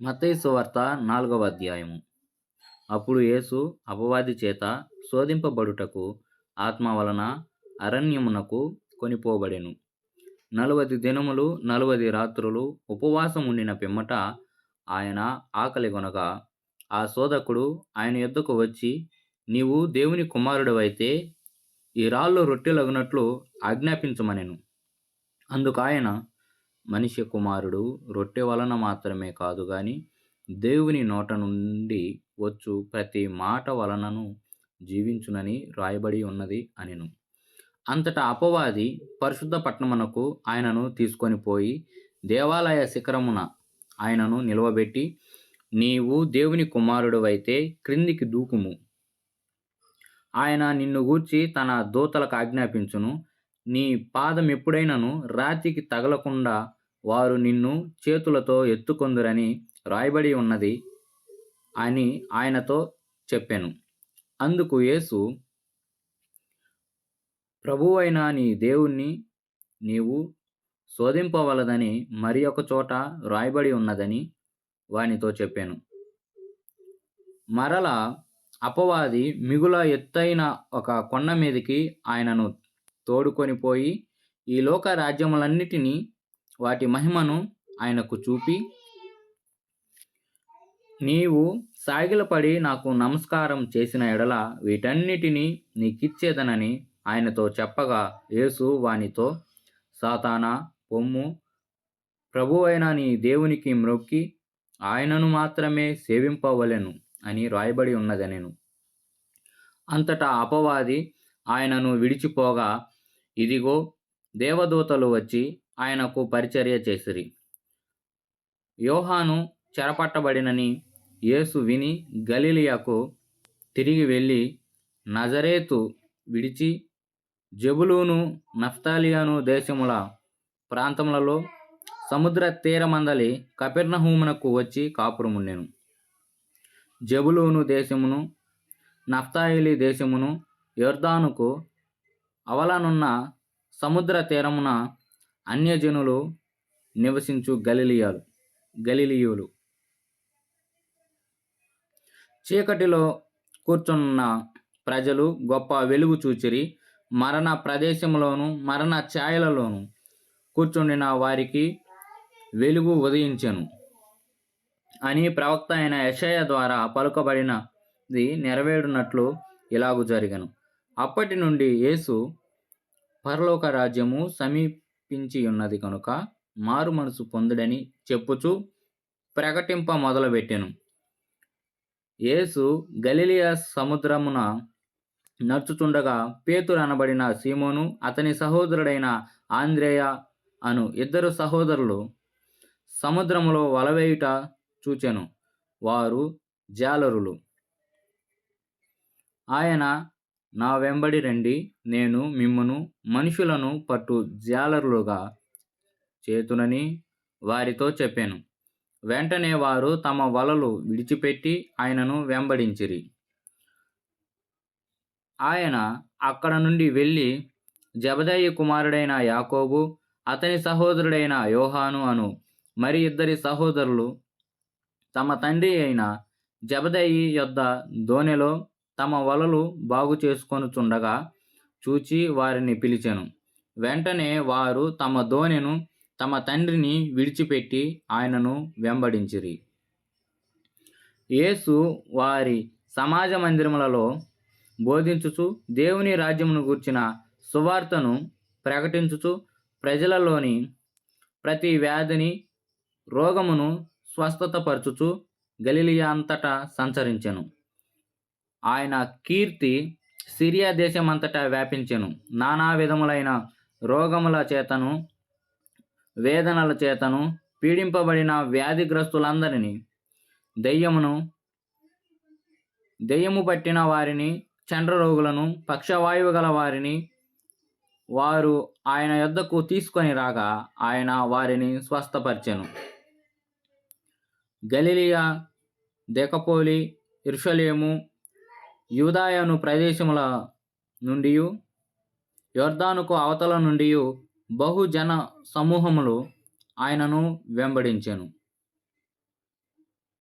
మత్తయి వార్త నాలుగవ అధ్యాయము. అప్పుడు యేసు అపవాది చేత శోధింపబడుటకు ఆత్మ వలన అరణ్యమునకు కొనిపోబడెను. నలువది దినములు నలువది రాత్రులు ఉపవాసం ఉండిన పిమ్మట ఆయన ఆకలి కొనగా ఆ శోధకుడు ఆయన యొద్దకు వచ్చి నీవు దేవుని కుమారుడవైతే ఈ రాళ్ళు రొట్టెలగునట్లు ఆజ్ఞాపించమనెను. అందుకు ఆయన మనిషి కుమారుడు రొట్టె వలన మాత్రమే కాదు కానీ దేవుని నోట నుండి వచ్చు ప్రతి మాట వలనను జీవించునని రాయబడి ఉన్నది అనిను. అంతటా అపవాది పరిశుద్ధ పట్టణమునకు ఆయనను తీసుకొని పోయి దేవాలయ శిఖరమున ఆయనను నిలవబెట్టి నీవు దేవుని కుమారుడువైతే క్రిందికి దూకుము. ఆయన నిన్ను గూర్చి తన దూతలకు ఆజ్ఞాపించును. నీ పాదం ఎప్పుడైనను రాతికి తగలకుండా వారు నిన్ను చేతులతో ఎత్తుకొందురని రాయబడి ఉన్నది అని ఆయనతో చెప్పాను. అందుకు యేసు ప్రభువైన నీ దేవుణ్ణి నీవు శోధింపవలదని మరి ఒక చోట రాయబడి ఉన్నదని వానితో చెప్పాను. మరల అపవాది మిగుల ఎత్తైన ఒక కొండ మీదకి ఆయనను తోడుకొని పోయి ఈ లోక రాజ్యములన్నిటినీ వాటి మహిమను ఆయనకు చూపి నీవు సాగిలపడి నాకు నమస్కారం చేసిన ఎడల వీటన్నిటినీ నీకిచ్చేదనని ఆయనతో చెప్పగా యేసు వానితో సాతానా పొమ్ము ప్రభువైన నీ దేవునికి మ్రొక్కి ఆయనను మాత్రమే సేవింపవలెను అని రాయబడి ఉన్నదనెను. అంతటా అపవాది ఆయనను విడిచిపోగా ఇదిగో దేవదూతలు వచ్చి ఆయనకు పరిచర్య చేసిరి. యోహాను చెరపట్టబడినని యేసు విని గలిలియాకు తిరిగి వెళ్ళి నజరేతు విడిచి జబులూను నఫ్తాలియాను దేశముల ప్రాంతములలో సముద్ర తీరమందలి కపిర్నహూమునకు వచ్చి కాపురముండెను. జబులూను దేశమును నఫ్తాయిలి దేశమును యొర్దానుకు అవలనున్న సముద్ర తీరమున అన్యజనులు నివసించు గలిలియాలు గలిలియులు. చీకటిలో కూర్చున్న ప్రజలు గొప్ప వెలుగు చూచిరి. మరణ ప్రదేశంలోను మరణ ఛాయలలోను కూర్చుండిన వారికి వెలుగు ఉదయించెను. అని ప్రవక్త అయిన యషయ ద్వారా పలుకబడినది నెరవేరునట్లు ఇలాగు జరిగను. అప్పటి నుండి యేసు పరలోక రాజ్యము సమీపించి ఉన్నది కనుక మారు మనసు పొందుడని చెప్పుచు ప్రకటింప మొదలుపెట్టెను. యేసు గలిలియా సముద్రమున నడుచుచుండగా పేతురు అనబడిన సీమోను అతని సహోదరుడైన ఆంద్రేయ అను ఇద్దరు సహోదరులు సముద్రములో వలవేయుట చూచెను. వారు జాలరులు. ఆయన నా వెంబడి రండి నేను మిమ్మును మనుషులను పట్టు జాలరులుగా చేతునని వారితో చెప్పాను. వెంటనే వారు తమ వలలు విడిచిపెట్టి ఆయనను వెంబడించిరి. ఆయన అక్కడ నుండి వెళ్ళి జబదయ్య కుమారుడైన యాకోబు అతని సహోదరుడైన యోహాను అను మరి ఇద్దరి సహోదరులు తమ తండ్రి అయిన జబదయ్యి యొద్ద దోనెలో తమ వలలు బాగు చేసుకొనుచుండగా చూచి వారిని పిలిచెను. వెంటనే వారు తమ దోనెను తమ తండ్రిని విడిచిపెట్టి ఆయనను వెంబడించిరి. యేసు వారి సమాజ మందిరములలో బోధించుచు దేవుని రాజ్యమును గూర్చిన సువార్తను ప్రకటించుచు ప్రజలలోని ప్రతి వ్యాధిని రోగమును స్వస్థతపరచుచు గలిలియా అంతటా సంచరించెను. ఆయన కీర్తి సిరియా దేశమంతటా వ్యాపించెను. నానా విధములైన రోగముల చేతను వేదనల చేతను పీడింపబడిన వ్యాధిగ్రస్తులందరినీ దెయ్యమును దెయ్యము పట్టిన వారిని చండ్రరోగులను పక్షవాయువు గల వారిని వారు ఆయన యొద్దకు తీసుకొని రాగా ఆయన వారిని స్వస్థపరిచెను. గలిలియా దెకపోలి ఇర్షలేము యూదాయను ప్రదేశముల నుండి యోర్దానుకు అవతల నుండి బహుజన సమూహములు ఆయనను వెంబడించెను.